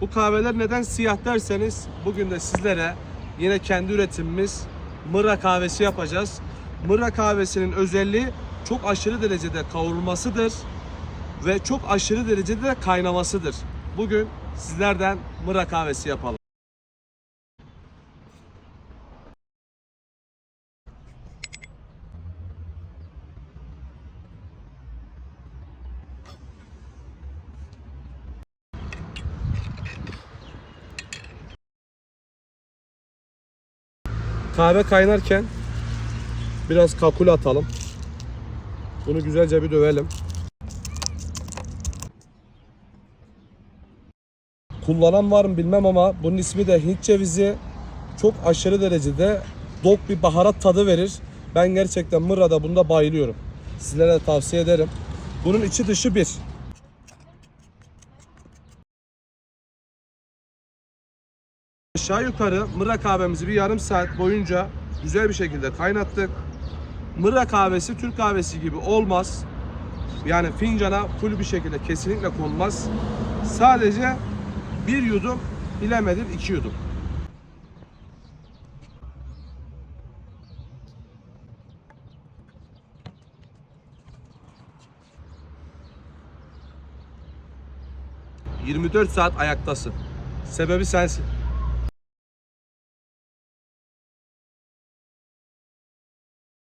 Bu kahveler neden siyah derseniz bugün de sizlere yine kendi üretimimiz Mırra kahvesi yapacağız. Mırra kahvesinin özelliği çok aşırı derecede kavrulmasıdır ve çok aşırı derecede de kaynamasıdır. Bugün sizlerden Mırra kahvesi yapalım. Kahve kaynarken biraz kakul atalım. Bunu güzelce bir dövelim. Kullanan var mı bilmem ama bunun ismi de Hint cevizi. Çok aşırı derecede dok bir baharat tadı verir. Ben gerçekten Mırra'da bunda bayılıyorum. Sizlere de tavsiye ederim. Bunun içi dışı bir. Aşağı yukarı Mırra kahvemizi bir yarım saat boyunca güzel bir şekilde kaynattık. Mırra kahvesi Türk kahvesi gibi olmaz. Yani fincana full bir şekilde kesinlikle konmaz. Sadece bir yudum bilemedim iki yudum. ...24 saat ayaktasın. Sebebi sensin.